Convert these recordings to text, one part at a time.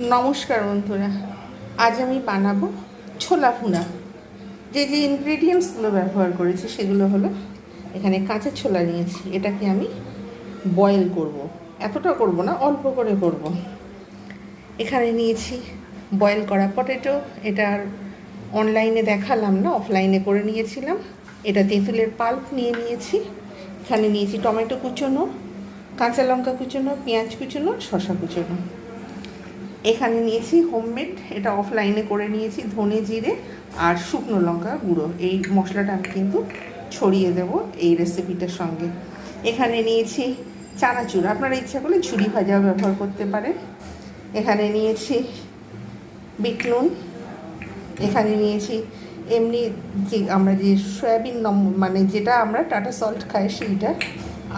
নমস্কার বন্ধুরা, আজ আমি বানাবো ছোলা ভুনা যে যে ইনগ্রেডিয়েন্টসগুলো ব্যবহার করেছি সেগুলো হলো, এখানে কাঁচা ছোলা নিয়েছি, এটাকে আমি বয়েল করব। এতটা করব না, অল্প করে করব। এখানে নিয়েছি বয়েল করা পটেটো এটা আর অনলাইনে দেখালাম না অফলাইনে করে নিয়েছিলাম এটা তেঁতুলের পাল্প নিয়ে নিয়েছি এখানে নিয়েছি টমেটো কুচোনো, কাঁচা লঙ্কা কুচোনো, পেঁয়াজ কুচোনো শশা কুচোনো এখানে নিয়েছি হোমমেড, এটা অফলাইনে করে নিয়েছি ধনে জিরে আর শুকনো লঙ্কা গুঁড়ো। এই মশলাটা আমি কিন্তু ছড়িয়ে দেব এই রেসিপিটার সঙ্গে। এখানে নিয়েছি চানাচুর। আপনারা ইচ্ছা করলে ঝুরি ভাজাও ব্যবহার করতে পারেন। এখানে নিয়েছি বিট নুন। এখানে নিয়েছি এমনি যে আমরা যে সয়াবিন নম মানে যেটা আমরা টাটা সল্ট খাই সেইটা।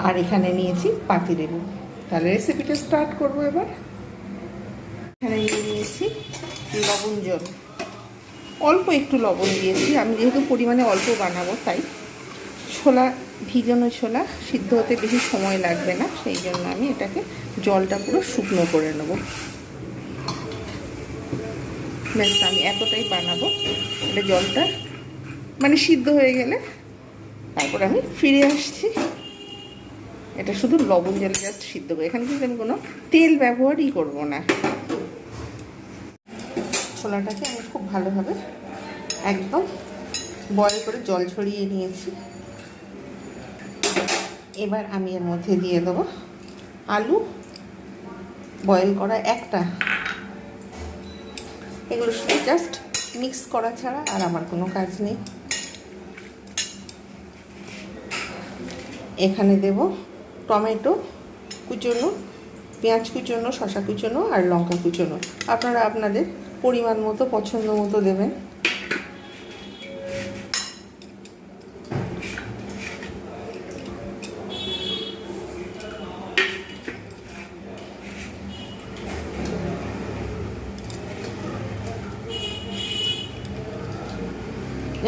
আর এখানে নিয়েছি পাতি পাতিলেবু। তাহলে রেসিপিটা স্টার্ট করব এবার। এখানে নিয়ে নিয়েছি লবণ জল। অল্প একটু লবণ দিয়েছি। আমি যেহেতু পরিমাণে অল্প বানাবো, তাই ছোলা, ভিজানো ছোলা সিদ্ধ হতে বেশি সময় লাগবে না, সেই জন্য আমি এটাকে জলটা পুরো শুকনো করে নেব। ব্যাস, আমি এতটাই বানাবো। এটা জলটা মানে সিদ্ধ হয়ে গেলে তারপর আমি ফিরে আসছি। এটা শুধু লবণ জলে জাস্ট সিদ্ধ করে। এখানে কিন্তু আমি কোনো তেল ব্যবহারই করব না। ছোলাটাকে আমি খুব ভালোভাবে একদম বয়েল করে জল ছড়িয়ে নিয়েছি। এবার আমি এর মধ্যে দিয়ে দেবো আলু। বয়েল করা একটা। এগুলো শুধু জাস্ট মিক্স করা ছাড়া আর আমার কোনো কাজ নেই। এখানে দেব টমেটো কুচোনো, পেঁয়াজ কুচোনো শশা কুচোনো আর লঙ্কা কুচোনো। আপনারা আপনাদের পরিমাণ মতো, পছন্দ মতো দেবেন।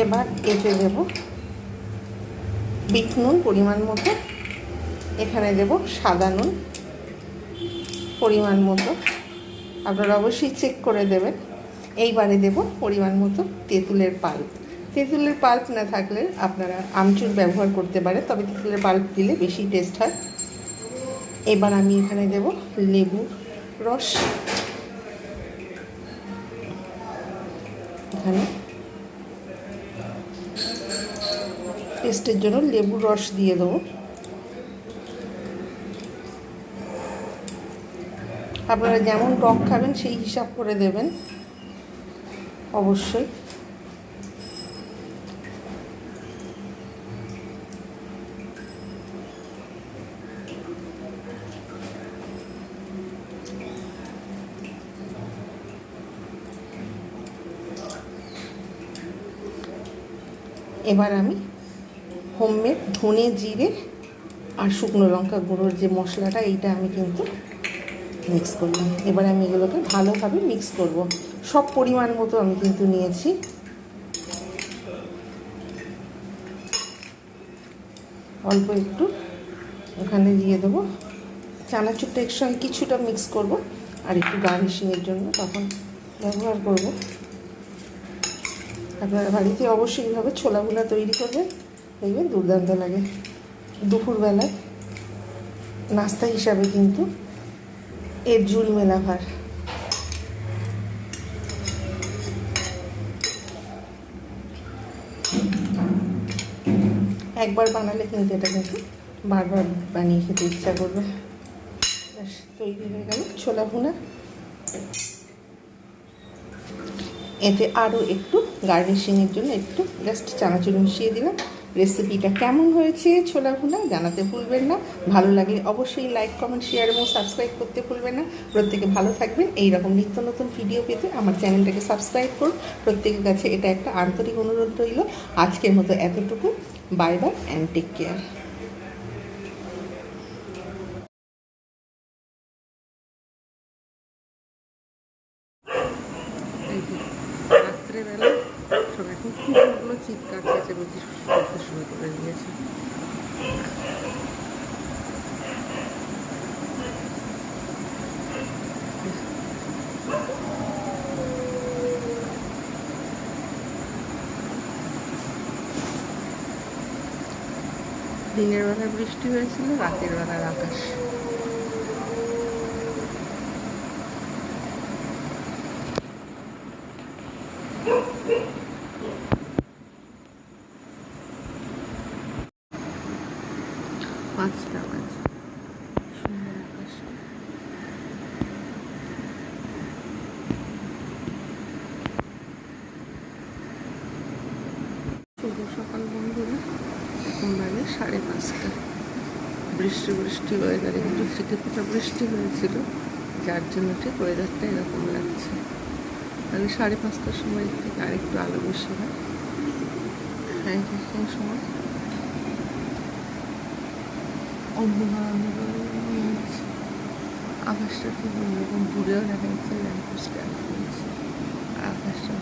এবার এতে দেব বিট নুন পরিমাণ মতো। এখানে দেব সাদা নুন পরিমাণ মতো। আপনারা অবশ্যই চেক করে দেবেন। এইবারে দেব পরিমাণ মতো তেঁতুলের পাল্প। তেঁতুলের পাল্প না থাকলে আপনারা আমচুর ব্যবহার করতে পারেন, তবে তেঁতুলের পাল্প দিলে বেশি টেস্ট হয়। এবার আমি এখানে দেব লেবুর রস। এখানে। টেস্টের জন্য লেবুর রস দিয়ে দেবো। আপনারা যেমন টক খাবেন, সেই হিসাব করে দেবেন। অবশ্যই। এবার আমি হোমমেড ধনে জিরে আর শুকনো লঙ্কা গুঁড়োর যে মশলাটা, এইটা আমি কিন্তু মিক্স করলাম। এবার আমি এগুলোকে ভালোভাবে মিক্স করব। সব পরিমাণ মতো আমি কিন্তু নিয়েছি। অল্প একটু ওখানে দিয়ে দেবো। চানাচুরটা একসঙ্গে কিছুটা মিক্স করব আর একটু গার্নিশিংয়ের জন্য তখন ব্যবহার করব। আপনারা বাড়িতে অবশ্যই এইভাবে ছোলাগুলা তৈরি করবেন। দেখবেন দুর্দান্ত লাগে। দুপুরবেলায় নাস্তা হিসাবে কিন্তু এর জুল মেলা ভার। একবার বানালে কিন্তু এটা কিন্তু বারবার বানিয়ে খেতে ইচ্ছা করবে। ব্যাস, তৈরি হয়ে গেল ছোলা ভুনা। এতে আরও একটু গার্নিশিংয়ের জন্য একটু জাস্ট চানাচুর মিশিয়ে দিলাম। রেসিপিটা কেমন হয়েছে ছোলা ভুনা জানাতে ভুলবেন না। ভালো লাগলে অবশ্যই লাইক কমেন্ট শেয়ার এবং সাবস্ক্রাইব করতে ভুলবেন না। প্রত্যেকে ভালো থাকবেন। এই রকম নিত্য নতুন ভিডিও পেতে আমার চ্যানেলটাকে সাবস্ক্রাইব করুন। প্রত্যেকের কাছে এটা একটা আন্তরিক অনুরোধ রইল। আজকের মতো এতটুকু। Bye bye and take care রাত্রেবেলা চিৎকার শুরু করে দিয়েছে দিনের বেলা বৃষ্টি হয়েছিল রাতের বেলার আকাশ Thank you. পাঁচটা বাজে। শুভ সকাল বন্ধুরা, এখন সাড়ে পাঁচটা। বৃষ্টি বৃষ্টি ওয়েদারে কিন্তু ফিটে ফোটা বৃষ্টি হয়েছিল, যার জন্য ঠিক ওয়েদারটা এরকম লাগছে। তাহলে সাড়ে পাঁচটার সময় থেকে আরেকটু আলো বেশি হয় হ্যাঁ এখন সময়। অন্ধকার অন্ধকার আকাশটা ঠিক অন্যরকম দূরেও দেখা যাচ্ছে ল্যাম্পোস্ট আকাশটা